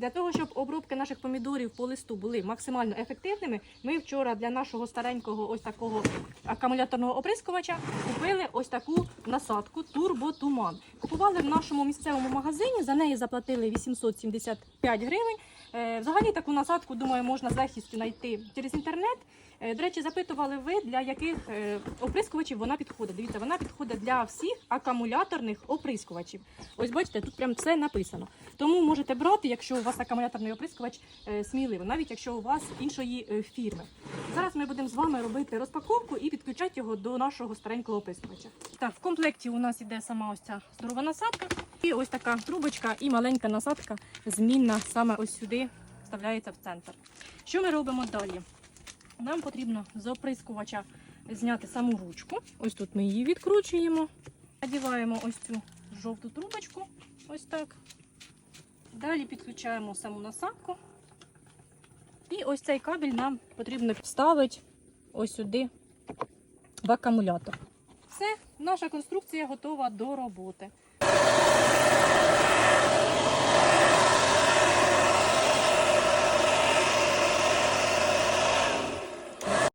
Для того, щоб обробки наших помідорів по листу були максимально ефективними, ми вчора для нашого старенького ось такого акумуляторного оприскувача купили ось таку насадку Турботуман. Купували в нашому місцевому магазині, за неї заплатили 875 гривень. Е, Взагалі таку насадку, думаю, можна з легкістю знайти через інтернет. Е, До речі, запитували ви, для яких е, оприскувачів вона підходить. Дивіться, вона підходить для всіх акумуляторних оприскувачів. Ось бачите, тут прям все написано. Тому можете брати, якщо у вас акумуляторний оприскувач сміливо, навіть якщо у вас іншої фірми. Зараз ми будемо з вами робити розпаковку і підключати його до нашого старенького оприскувача. Так, в комплекті у нас іде сама ось ця здорова насадка, і ось така трубочка і маленька насадка змінна саме ось сюди вставляється в центр. Що ми робимо далі? Нам потрібно з оприскувача зняти саму ручку. Ось тут ми її відкручуємо. Надіваємо ось цю жовту трубочку. Ось так. Далі підключаємо саму насадку. І ось цей кабель нам потрібно вставити ось сюди в акумулятор. Все, наша конструкція готова до роботи.